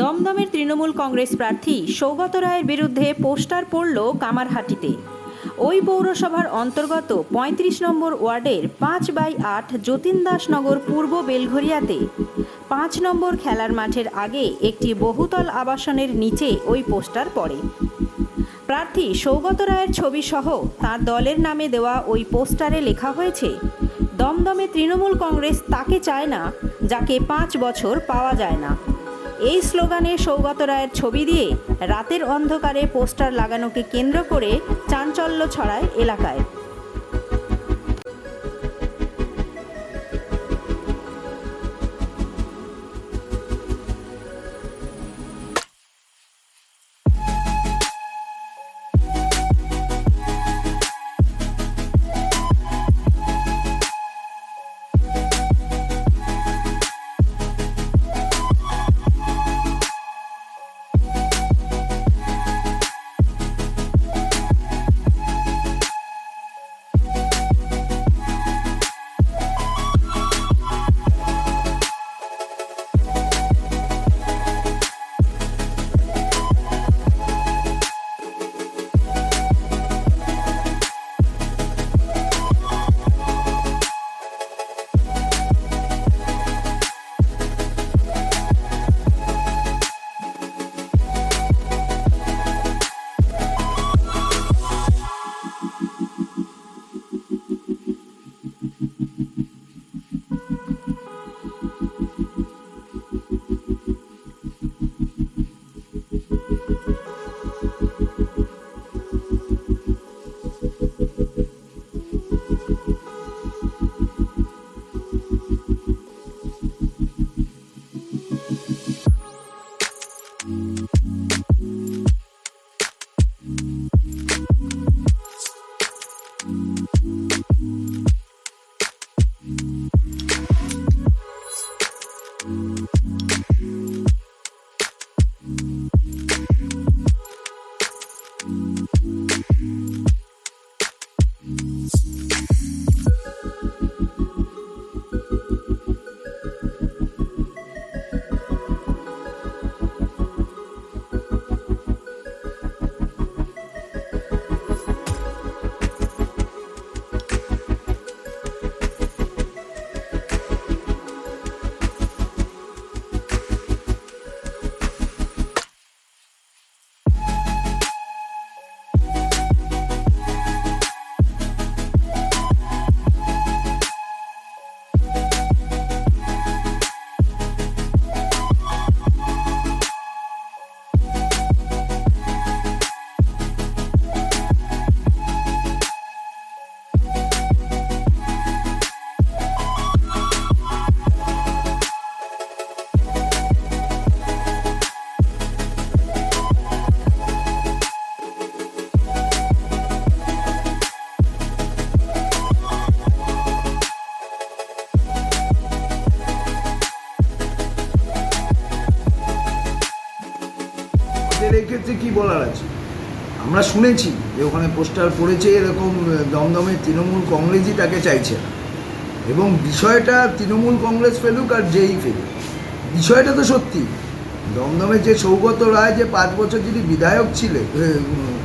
দমদমের তৃণমূল কংগ্রেস প্রার্থী সৌগত রায়ের বিরুদ্ধে পোস্টার পড়ল কামারহাটিতে। ওই পৌরসভার অন্তর্গত পঁয়ত্রিশ নম্বর ওয়ার্ডের পাঁচ বাই আট যতীন দাসনগর পূর্ব বেলঘরিয়াতে। পাঁচ নম্বর খেলার মাঠের আগে একটি বহুতল আবাসনের নিচে ওই পোস্টার পড়ে। প্রার্থী সৌগত রায়ের ছবি সহ তার দলের নামে দেওয়া ওই পোস্টারে লেখা হয়েছে, দমদমে তৃণমূল কংগ্রেস তাকে চায় না, যাকে পাঁচ বছর পাওয়া যায় না। এই স্লোগানে সৌগত রায়ের ছবি দিয়ে রাতের অন্ধকারে পোস্টার লাগানোকে কেন্দ্র করে চাঞ্চল্য ছড়ায় এলাকায়। ক্ষেত্রে কি বলার আছে? আমরা শুনেছি যে ওখানে পোস্টার পড়েছে এরকম দমদমে তৃণমূল কংগ্রেসই তাকে চাইছে এবং বিষয়টা তৃণমূল কংগ্রেস ফেলুক আর যেই ফেলুক। বিষয়টা তো সত্যি। দমদমে যে সৌগত রায় যে পাঁচ বছর যদি বিধায়ক ছিলেন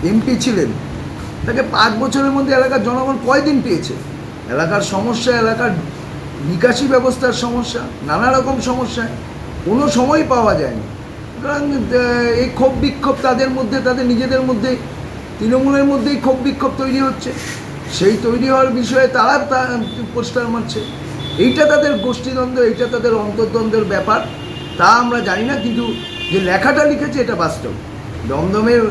এমপি ছিলেন, তাকে পাঁচ বছরের মধ্যে এলাকার জনগণ কয়দিন পেয়েছে? এলাকার সমস্যা, এলাকার নিকাশি ব্যবস্থার সমস্যা, নানা রকম সমস্যা। কোনো সময় পাওয়া যায়নি। সুতরাং এই ক্ষোভ বিক্ষোভ তাদের মধ্যে, তাদের নিজেদের মধ্যে, তৃণমূলের মধ্যেই ক্ষোভ বিক্ষোভ তৈরি হচ্ছে। সেই তৈরি হওয়ার বিষয়ে তারা তা পোস্টার মারছে। এইটা তাদের গোষ্ঠীদ্বন্দ্ব, এইটা তাদের অন্তর্দ্বন্দ্বের ব্যাপার। তা আমরা জানি না, কিন্তু যে লেখাটা লিখেছে, এটা বাস্তব। দমদমের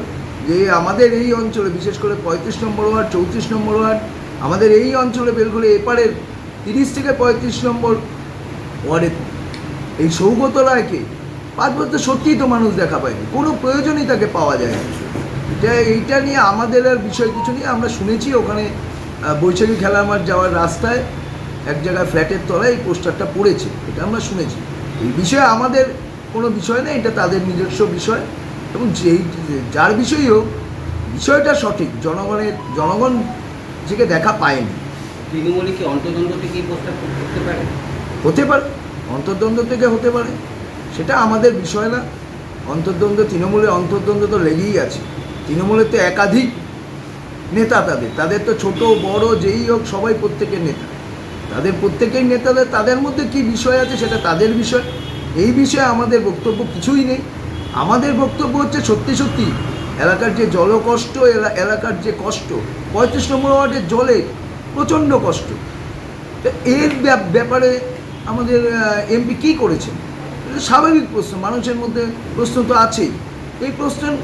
যে আমাদের এই অঞ্চলে, বিশেষ করে পঁয়ত্রিশ নম্বর ওয়ার্ড, চৌত্রিশ নম্বর ওয়ার্ড, আমাদের এই অঞ্চলে বেলগুলি এপারের তিরিশ থেকে পঁয়ত্রিশ নম্বর ওয়ার্ডে এই সৌগত রায়কে পাঁচ বছর সত্যিই তো মানুষ দেখা পায়নি। কোনো প্রয়োজনই তাকে পাওয়া যায় না এটা এইটা নিয়ে আমাদের আর বিষয় কিছু নিয়ে আমরা শুনেছি ওখানে বৈশাখী খেলার মাঠ যাওয়ার রাস্তায় এক জায়গায় ফ্ল্যাটের তলায় এই পোস্টারটা পড়েছে। এটা আমরা শুনেছি। এই বিষয়ে আমাদের কোনো বিষয় নেই এটা তাদের নিজস্ব বিষয়। এবং যেই যার বিষয়ই হোক বিষয়টা সঠিক জনগণের জনগণ যেকে দেখা পায়নি। তৃণমূলে কি অন্তর্দ্বন্দ্ব থেকে এই প্রস্তাব করতে পারে? হতে পারে। অন্তর্দ্বন্দ্ব থেকে হতে পারে। সেটা আমাদের বিষয় না। অন্তর্দ্বন্দ্ব, তৃণমূলের অন্তর্দ্বন্দ্ব তো লেগেই আছে। তৃণমূলের তো একাধিক নেতা তাদের। তাদের তো ছোট, বড়, যেই হোক, সবাই প্রত্যেকের নেতা। তাদের প্রত্যেকেই নেতাদের, তাদের মধ্যে কি বিষয় আছে সেটা তাদের বিষয়। এই বিষয়ে আমাদের বক্তব্য কিছুই নেই। আমাদের বক্তব্য হচ্ছে সত্যি সত্যি। এলাকার যে জলকষ্ট, এলা- এলাকার যে কষ্ট, পঁয়ত্রিশ নম্বর ওয়ার্ডের জলে প্রচণ্ড কষ্ট। এর ব্যাপ- ব্যাপারে আমাদের এমপি কী করেছেন? স্বাভাবিক প্রশ্ন, মানুষের মধ্যে প্রশ্ন তো আছেই। এই প্রশ্নের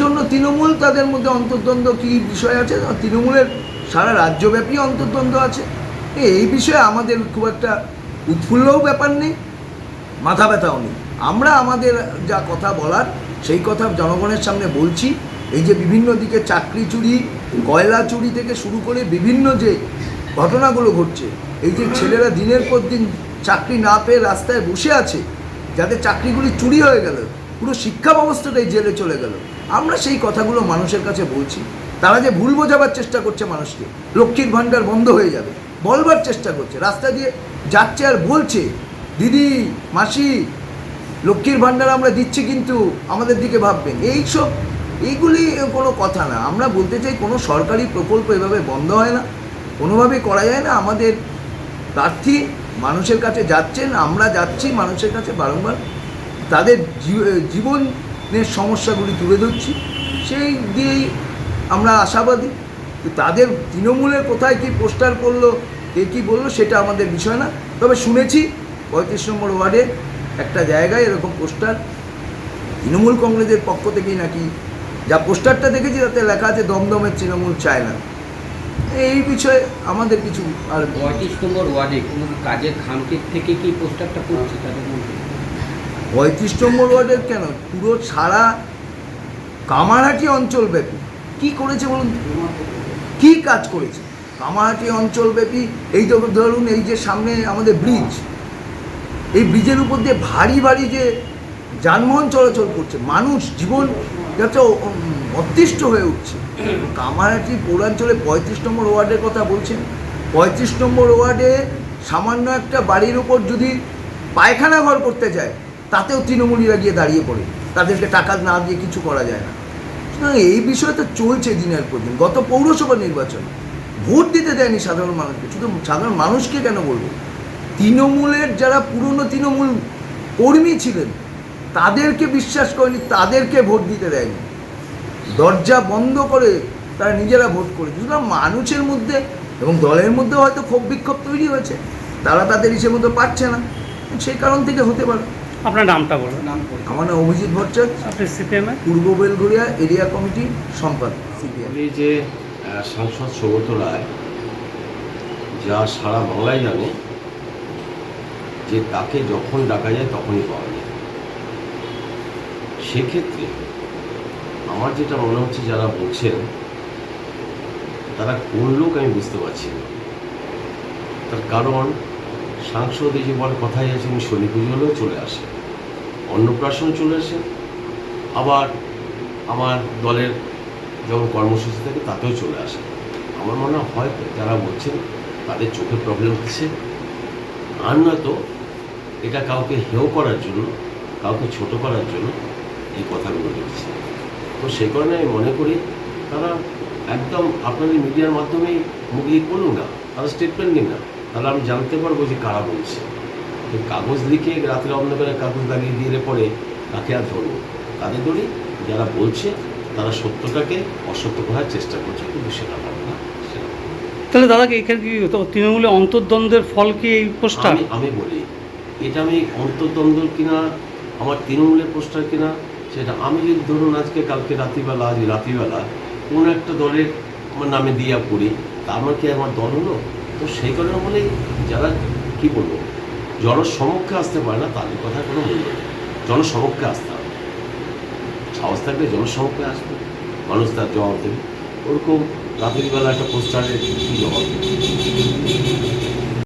জন্য তৃণমূল তাদের মধ্যে অন্তর্দ্বন্দ্ব কী বিষয় আছে? তৃণমূলের সারা রাজ্যব্যাপী অন্তর্দ্বন্দ্ব আছে। এই বিষয়ে আমাদের খুব একটা উৎফুল্লও ব্যাপার নেই, মাথা ব্যথাও নেই। আমরা আমাদের যা কথা বলার, সেই কথা জনগণের সামনে বলছি। এই যে বিভিন্ন দিকে চাকরি চুরি, কয়লা চুরি থেকে শুরু করে বিভিন্ন যে ঘটনাগুলো ঘটছে, এই যে ছেলেরা দিনের পর দিন চাকরি না পেয়ে রাস্তায় বসে আছে, যাদের চাকরিগুলি চুরি হয়ে গেল, পুরো শিক্ষা ব্যবস্থাটাই জেলে চলে গেল। আমরা সেই কথাগুলো মানুষের কাছে বলছি। তারা যে ভুল বোঝাবার চেষ্টা করছে মানুষকে, লক্ষ্মীর ভাণ্ডার বন্ধ হয়ে যাবে, বলবার চেষ্টা করছে, রাস্তা দিয়ে যাচ্ছে আর বলছে, দিদি, মাসি, লক্ষ্মীর ভাণ্ডার আমরা দিচ্ছি কিন্তু আমাদের দিকে ভাববেন। এইসব এইগুলি কোনো কথা না। আমরা বলতে চাই কোনো সরকারি প্রকল্প এভাবে বন্ধ হয় না। কোনোভাবেই করা যায় না। আমাদের প্রার্থী মানুষের কাছে যাচ্ছেন, আমরা যাচ্ছি, মানুষের কাছে বারংবার তাদের জীবনের সমস্যাগুলি তুলে ধরছি। সেই দিয়েই আমরা আশাবাদী তাদের তৃণমূলের কোথায় কি পোস্টার করল কে কী বলল, সেটা আমাদের বিষয় না। তবে শুনেছি পঁয়ত্রিশ নম্বর ওয়ার্ডে একটা জায়গায় এরকম পোস্টার, তৃণমূল কংগ্রেসের পক্ষ থেকেই নাকি, যা পোস্টারটা দেখেছি তাতে লেখা আছে, দমদমের তৃণমূল চায় না। এই বিষয়ে আমাদের কিছু আর পঁয়ত্রিশ নম্বর ওয়ার্ডে কোনো কাজের খামতির থেকে কি পোস্টারটা পড়ছে তাদের মধ্যে? পঁয়ত্রিশ নম্বর ওয়ার্ডের কেন? পুরো সারা কামারহাটি অঞ্চল ব্যাপী কি করেছে বলুন? কি কাজ করেছে? কামারহাটি অঞ্চল ব্যাপী এই তো ধরুন এই যে সামনে আমাদের ব্রিজ এই ব্রিজের উপর দিয়ে ভারী ভারী যে যানবাহন চলাচল করছে, মানুষ জীবন যাতে অতিষ্ঠ হয়ে উঠছে। কামারাটি পৌরাঞ্চলে পঁয়ত্রিশ নম্বর ওয়ার্ডের কথা বলছেন পঁয়ত্রিশ নম্বর ওয়ার্ডে সামান্য একটা বাড়ির উপর যদি পায়খানা ঘর করতে যায়, তাতেও তৃণমূলীরা গিয়ে দাঁড়িয়ে পড়ে। তাদেরকে টাকা না দিয়ে কিছু করা যায় না। সুতরাং এই বিষয় তো চলছে দিনের পর দিন। গত পৌরসভা নির্বাচন ভোট দিতে দেয়নি সাধারণ মানুষকে। শুধু সাধারণ মানুষকে কেন বলব? তৃণমূলের যারা পুরনো তৃণমূল কর্মী ছিলেন তাদেরকে বিশ্বাস করেনি তাদেরকে ভোট দিতে দেয়নি। দরজা বন্ধ করে তারা নিজেরা ভোট করেছে। সুতরাং মানুষের মধ্যে এবং দলের মধ্যে হয়তো ক্ষোভ বিক্ষোভ তৈরি হয়েছে তারা তাদের ইসে মতো পাচ্ছে না। সেই কারণ থেকে হতে পারে। আপনার নামটা বলুন। নাম আমার নাম অভিজিৎ ভট্টাচার্য। আপনি সিপিএমের পূর্ব বেলঘরিয়া এরিয়া কমিটির সম্পাদক। সিপিআই এই যে সাংসদ সৌগত রায় যা সারা বাংলায় জানে যে তাকে যখন ডাকা যায় তখনই পাওয়া যায়। সেক্ষেত্রে আমার যেটা মনে হচ্ছে যারা বলছেন, তারা কোন লোক আমি বুঝতে পারছি না। তার কারণ, সাংসদ এই যে বলে কথাই আছে, উনি শনি পুজো চলে আসে। অন্নপ্রাশন চলে আসে। আবার আমার দলের যখন কর্মসূচি থাকে, তাতেও চলে আসে। আমার মনে হয় যারা বলছেন, তাদের চোখে প্রবলেম হচ্ছে আর নয়তো এটা কাউকে হেও করার জন্য, কাউকে ছোট করার জন্য এই কথাগুলো বলছে তো সেই কারণে আমি মনে করি তারা একদম আপনাদের মিডিয়ার মাধ্যমেই মুগলি করুন না তারা স্টেটমেন্ট নিন না তাহলে আমি জানতে পারব যে কারা বলছে। তো কাগজ লিখে রাত্রে অন্ধকারে কাগজ লাগিয়ে দিয়ে পরে তাকে আর ধরবো তাদের ধরি যারা বলছে তারা সত্যটাকে অসত্য করার চেষ্টা করছে কিন্তু সেটা হবে না। তাহলে দাদা কি এখানে কি তৃণমূলে অন্তর্দ্বন্দ্বের ফল কি এই পোস্টার? আমি আমি বলি এটা আমি অন্তর্দ্বন্দ্ব কিনা আমার তৃণমূলের পোস্টার কিনা সেটা আমি যদি ধরুন আজকে কালকে রাত্রিবেলা, আজ রাত্রিবেলা কোনো একটা দলের আমার নামে দিয়া পড়ি, তা আমার কি আমার দল হলো? তো সেই কারণে বলেই যারা, কি বলব, জনসমক্ষে আসতে পারে না, তাদের কথা কোনো মূল্য নেই। জনসমক্ষে আসতে হবে। সাহস থাকলে জনসমক্ষে আসবে মানুষ তার জবাব দেবে। ওরকম রাত্রিবেলা একটা পোস্টারের কী জবাব দেবে?